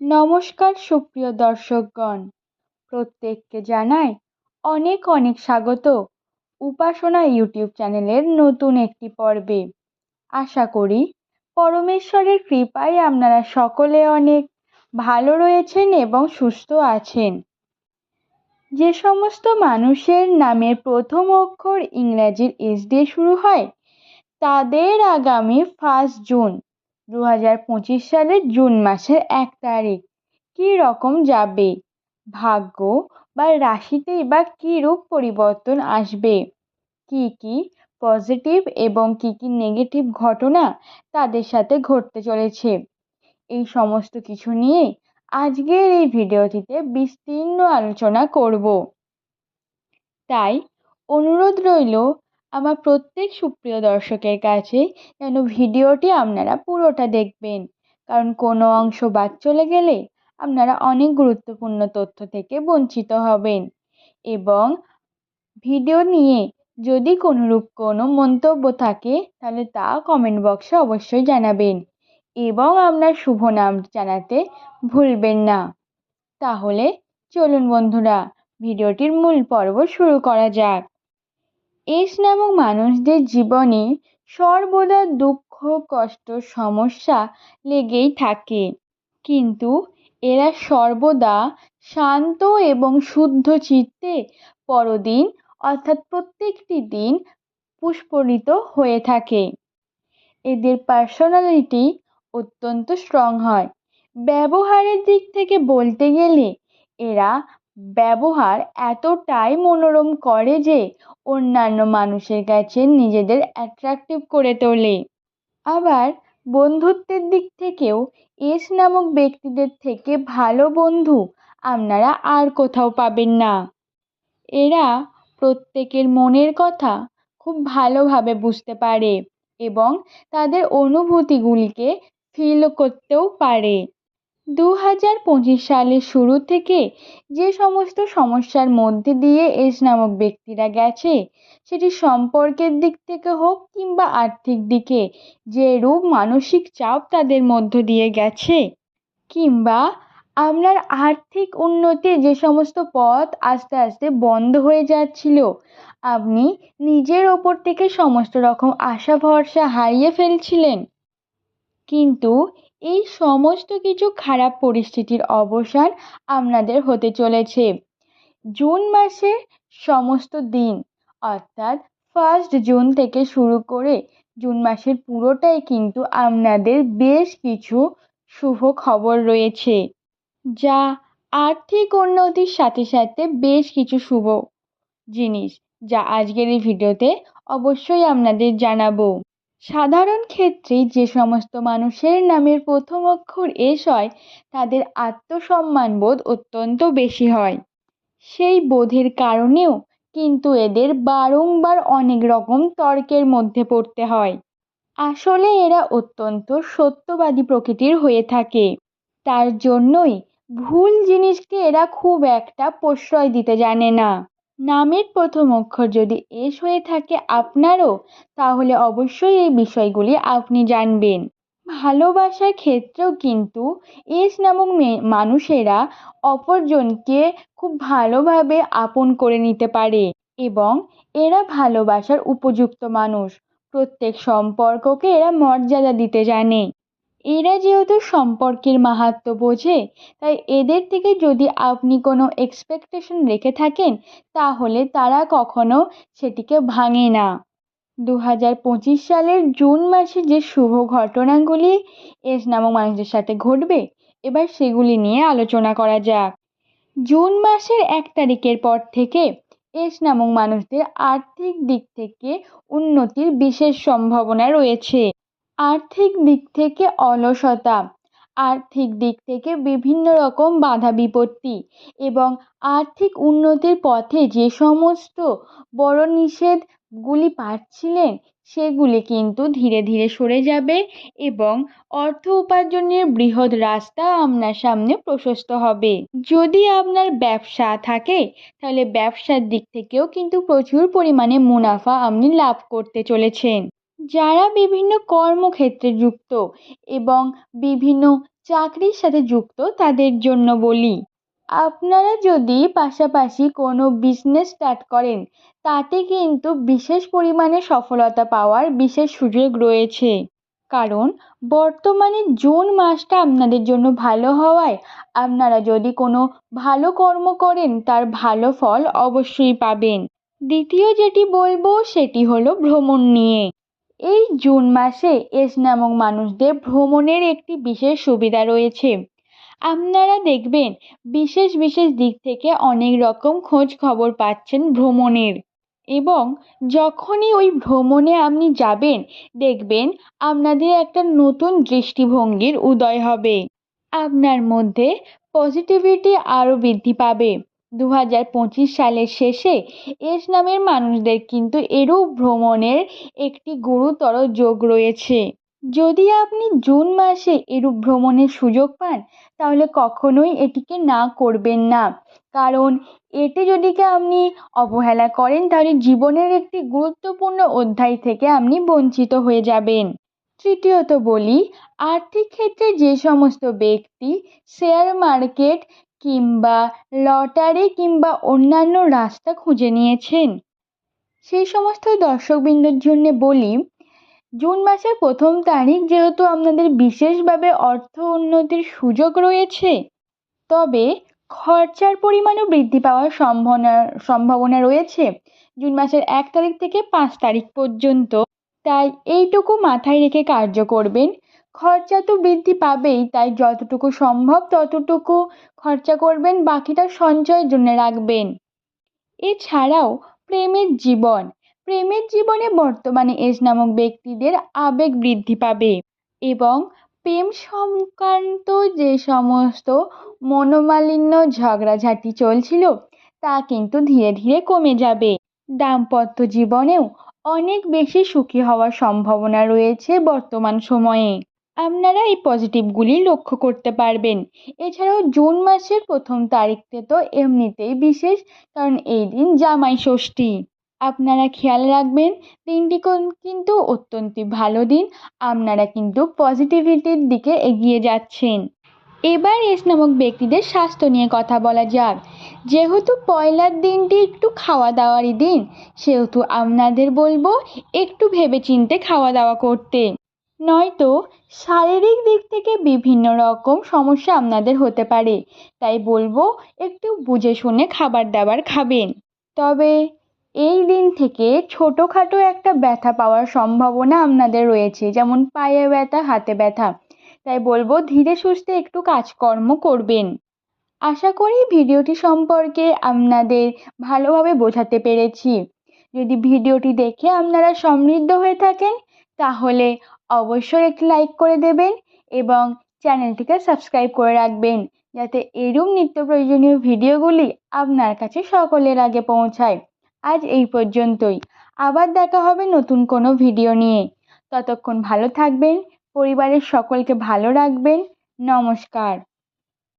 নমস্কার সুপ্রিয় দর্শকগণ। প্রত্যেককে জানাই অনেক অনেক স্বাগত উপাসনা ইউটিউব চ্যানেলের নতুন একটি পর্বে। আশা করি পরমেশ্বরের কৃপায় আপনারা সকলে অনেক ভালো রয়েছেন এবং সুস্থ আছেন। যে সমস্ত মানুষের নামের প্রথম অক্ষর ইংরাজির এস দিয়ে শুরু হয়, তাদের আগামী ফার্স্ট জুন দু হাজার পঁচিশ সালের জুন মাসের এক তারিখ। কী রকম যাবে? ভাগ্য বা রাশিতেই বা কী রূপ পরিবর্তন আসবে? কি কি পজিটিভ এবং কি কি নেগেটিভ ঘটনা তাদের সাথে ঘটতে চলেছে? এই সমস্ত কিছু নিয়ে আজকের এই ভিডিওটিতে বিস্তীর্ণ আলোচনা করব। তাই অনুরোধ রইল আমার প্রত্যেক সুপ্রিয় দর্শকের কাছে যেন ভিডিওটি আপনারা পুরোটা দেখবেন। কারণ কোনো অংশ বাদ চলে গেলে আপনারা অনেক গুরুত্বপূর্ণ তথ্য থেকে বঞ্চিত হবেন। এবং ভিডিও নিয়ে যদি কোনোরূপ কোনো মন্তব্য থাকে, তাহলে তা কমেন্ট বক্সে অবশ্যই জানাবেন। এবং আপনার শুভ নাম জানাতে ভুলবেন না। তাহলে চলুন বন্ধুরা, ভিডিওটির মূল পর্ব শুরু করা যাক। এস নামক মানুষদের জীবনে সর্বদা দুঃখ, কষ্ট, সমস্যা লেগেই থাকে। কিন্তু এরা সর্বদা শান্ত এবং শুদ্ধ চিত্তে পরদিন, অর্থাৎ প্রত্যেকটি দিন পুষ্পরিত হয়ে থাকে। এদের পার্সোনালিটি অত্যন্ত স্ট্রং হয়। ব্যবহারের দিক থেকে বলতে গেলে এরা ব্যবহার এতটাই মনোরম করে যে অন্যান্য মানুষের কাছে নিজেদের অ্যাট্রাকটিভ করে তোলে। আবার বন্ধুত্বের দিক থেকেও এস নামক ব্যক্তিদের থেকে ভালো বন্ধু আপনারা আর কোথাও পাবেন না। এরা প্রত্যেকের মনের কথা খুব ভালোভাবে বুঝতে পারে এবং তাদের অনুভূতিগুলিকে ফিল করতেও পারে। দু হাজার পঁচিশ সালের শুরু থেকে যে সমস্ত সমস্যার মধ্যে দিয়ে এস নামক ব্যক্তিরা গেছে, সেটি সম্পর্কের দিক থেকে হোক কিংবা আর্থিক দিকে যে রূপ মানসিক চাপ তাদের মধ্য দিয়ে গেছে, কিংবা আপনার আর্থিক উন্নতির যে সমস্ত পথ আস্তে আস্তে বন্ধ হয়ে যাচ্ছিল, আপনি নিজের ওপর থেকে সমস্ত রকম আশা ভরসা হারিয়ে ফেলছিলেন। কিন্তু এই সমস্ত কিছু খারাপ পরিস্থিতির অবসান আপনাদের হতে চলেছে। জুন মাসের সমস্ত দিন, অর্থাৎ ফার্স্ট জুন থেকে শুরু করে জুন মাসের পুরোটাই কিন্তু আপনাদের বেশ কিছু শুভ খবর রয়েছে, যা আর্থিক উন্নতির সাথে সাথে বেশ কিছু শুভ জিনিস যা আজকের এই ভিডিওতে অবশ্যই আপনাদের জানাব। সাধারণ ক্ষেত্রে যে সমস্ত মানুষের নামের প্রথম অক্ষর এস হয়, তাদের আত্মসম্মানবোধ অত্যন্ত বেশি হয়। সেই বোধের কারণেও কিন্তু এদের বারংবার অনেক রকম তর্কের মধ্যে পড়তে হয়। আসলে এরা অত্যন্ত সত্যবাদী প্রকৃতির হয়ে থাকে। তার জন্যই ভুল জিনিসকে এরা খুব একটা প্রশ্রয় দিতে জানে না। নামের প্রথম অক্ষর যদি এস হয়ে থাকে আপনারও, তাহলে অবশ্যই এই বিষয়গুলি আপনি জানবেন। ভালোবাসার ক্ষেত্রেও কিন্তু এস নামক মানুষেরা অপরজনকে খুব ভালোভাবে আপন করে নিতে পারে এবং এরা ভালোবাসার উপযুক্ত মানুষ। প্রত্যেক সম্পর্ককে এরা মর্যাদা দিতে জানে। এরা যেহেতু সম্পর্কের মাহাত্ম্য বোঝে, তাই এদের থেকে যদি আপনি কোনো এক্সপেকটেশন রেখে থাকেন, তাহলে তারা কখনো সেটিকে ভাঙে না। দু হাজার পঁচিশ সালের জুন মাসে যে শুভ ঘটনাগুলি এস নামক মানুষদের সাথে ঘটবে, এবার সেগুলি নিয়ে আলোচনা করা যাক। জুন মাসের এক তারিখের পর থেকে এস নামক মানুষদের আর্থিক দিক থেকে উন্নতির বিশেষ সম্ভাবনা রয়েছে। আর্থিক দিক থেকে অলসতা, আর্থিক দিক থেকে বিভিন্ন রকম বাধা বিপত্তি এবং আর্থিক উন্নতির পথে যে সমস্ত বড় নিষেধগুলি পাচ্ছিলেন, সেগুলি কিন্তু ধীরে ধীরে সরে যাবে এবং অর্থ উপার্জনের বৃহৎ রাস্তা আপনার সামনে প্রশস্ত হবে। যদি আপনার ব্যবসা থাকে, তাহলে ব্যবসার দিক থেকেও কিন্তু প্রচুর পরিমাণে মুনাফা আপনি লাভ করতে চলেছেন। যারা বিভিন্ন কর্মক্ষেত্রে যুক্ত এবং বিভিন্ন চাকরির সাথে যুক্ত তাদের জন্য বলি। আপনারা যদি পাশাপাশি কোনো বিজনেস স্টার্ট করেন, তাতে কিন্তু বিশেষ পরিমাণে সফলতা পাওয়ার বিশেষ সুযোগ রয়েছে। কারণ, বর্তমানে জুন মাসটা আপনাদের জন্য ভালো হওয়ায় আপনারা যদি কোনো ভালো কর্ম করেন, তার ভালো ফল অবশ্যই পাবেন। দ্বিতীয় যেটি বলব, সেটি হলো ভ্রমণ নিয়ে। এই জুন মাসে এস নামক মানুষদের ভ্রমণের একটি বিশেষ সুবিধা রয়েছে। আপনারা দেখবেন, বিশেষ বিশেষ দিক থেকে অনেক রকম খোঁজ খবর পাচ্ছেন ভ্রমণের। এবং যখনই ওই ভ্রমণে আপনি যাবেন, দেখবেন আপনাদের একটা নতুন দৃষ্টিভঙ্গির উদয় হবে। আপনার মধ্যে পজিটিভিটি আরও বৃদ্ধি পাবে। দু হাজার পঁচিশ সালের শেষে এস নামের মানুষদের কিন্তু এরূপ ভ্রমণের একটি গুরুতর যোগ রয়েছে। যদি আপনি জুন মাসে এরূপ ভ্রমণের সুযোগ পান, তাহলে কখনোই এটিকে না করবেন না। কারণ এতে যদি আপনি অবহেলা করেন, তাহলে জীবনের একটি গুরুত্বপূর্ণ অধ্যায় থেকে আপনি বঞ্চিত হয়ে যাবেন। তৃতীয়ত বলি, আর্থিক ক্ষেত্রে যে সমস্ত ব্যক্তি শেয়ার মার্কেট কিংবা লটারি কিংবা অন্যান্য রাস্তা খুঁজে নিয়েছেন। সেই সমস্ত দর্শকবৃন্দর জন্য বলি, জুন মাসের প্রথম তারিখ যেহেতু আপনাদের বিশেষভাবে অর্থ উন্নতির সুযোগ রয়েছে, তবে খরচার পরিমাণও বৃদ্ধি পাওয়ার সম্ভাবনা সম্ভাবনা রয়েছে। জুন মাসের এক তারিখ থেকে পাঁচ তারিখ পর্যন্ত, তাই এইটুকু মাথায় রেখে কার্য করবেন। খরচা তো বৃদ্ধি পাবেই, তাই যতটুকু সম্ভব ততটুকু খরচা করবেন, বাকিটা সঞ্চয়ের জন্য রাখবেন। এছাড়াও প্রেমের জীবন, প্রেমের জীবনে বর্তমানে এস নামক ব্যক্তিদের আবেগ বৃদ্ধি পাবে এবং প্রেম সংক্রান্ত যে সমস্ত মনোমালিন্য ঝগড়াঝাটি চলছিল, তা কিন্তু ধীরে ধীরে কমে যাবে। দাম্পত্য জীবনেও অনেক বেশি সুখী হওয়ার সম্ভাবনা রয়েছে বর্তমান সময়ে। আপনারা এই পজিটিভগুলি লক্ষ্য করতে পারবেন। এছাড়াও জুন মাসের প্রথম তারিখতে তো এমনিতেই বিশেষ, কারণ এই দিন জামাই ষষ্ঠী। আপনারা খেয়াল রাখবেন, দিনটি কিন্তু অত্যন্ত ভালো দিন, আপনারা কিন্তু পজিটিভিটির দিকে এগিয়ে যাচ্ছেন। এবার এস নামক ব্যক্তিদের স্বাস্থ্য নিয়ে কথা বলা যাক। যেহেতু পয়লার দিনটি একটু খাওয়া দাওয়ারই দিন, সেহেতু আপনাদের বলব একটু ভেবেচিন্তে খাওয়া দাওয়া করতে। নয়তো শারীরিক দিক থেকে বিভিন্ন রকম সমস্যা আপনাদের হতে পারে। তাই বলব, একটু বুঝে শুনে খাবার দাবার খাবেন। তবে এই দিন থেকে ছোটোখাটো একটা ব্যথা পাওয়ার সম্ভাবনা আপনাদের রয়েছে, যেমন পায়ে ব্যথা, হাতে ব্যথা। তাই বলব, ধীরে সুস্থে একটু কাজকর্ম করবেন। আশা করি ভিডিওটি সম্পর্কে আপনাদের ভালোভাবে বোঝাতে পেরেছি। যদি ভিডিওটি দেখে আপনারা সমৃদ্ধ হয়ে থাকেন, তাহলে অবশ্যই একটি লাইক করে দেবেন এবং চ্যানেলটিকে সাবস্ক্রাইব করে রাখবেন যাতে এরূপ নিত্য প্রয়োজনীয় ভিডিওগুলি আপনার কাছে সকলের আগে পৌঁছায়। আজ এই পর্যন্তই। আবার দেখা হবে নতুন কোনো ভিডিও নিয়ে। ততক্ষণ ভালো থাকবেন, পরিবারের সকলকে ভালো রাখবেন। নমস্কার।